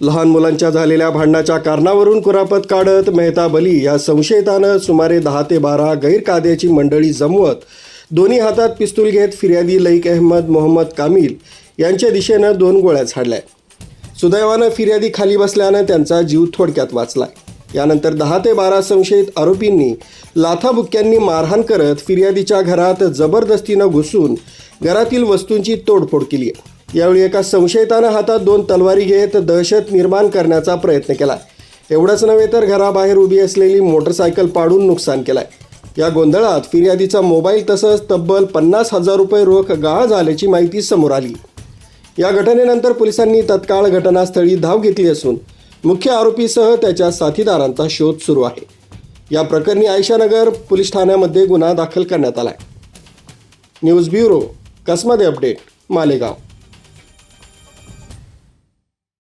लहान मुलांच्या झालेल्या भांडणाच्या कारणावरून कुरापत काढत मेहता बली या संशयितानं सुमारे दहा ते बारा गैरकायद्याची मंडळी जमवत दोन्ही हातात पिस्तूल घेत फिर्यादी लईक अहमद मोहम्मद कामिल यांच्या दिशेनं दोन गोळ्या झाडल्या. सुदैवानं फिर्यादी खाली बसल्यानं त्यांचा जीव थोडक्यात वाचला यानंतर दहा ते बारा संशयित आरोपींनी लाथाबुक्क्यांनी मारहाण करत फिर्यादीच्या घरात जबरदस्तीनं घुसून घरातील वस्तूंची तोडफोड केली आहे. यावेळी एका संशयितानं हातात दोन तलवारी घेत दहशत निर्माण करण्याचा प्रयत्न केला. एवढंच नव्हे तर घराबाहेर उभी असलेली मोटरसायकल पाडून नुकसान केलंय. या गोंधळात फिर्यादीचा मोबाईल तसंच तब्बल पन्नास हजार रुपये रोख गाळ झाल्याची माहिती समोर आली. या घटनेनंतर पोलिसांनी तत्काळ घटनास्थळी धाव घेतली असून मुख्य आरोपीसह त्याच्या साथीदारांचा शोध सुरू आहे. या प्रकरणी आयशानगर पोलीस ठाण्यामध्ये गुन्हा दाखल करण्यात आला आहे न्यूज ब्युरो कसमध्ये अपडेट मालेगाव.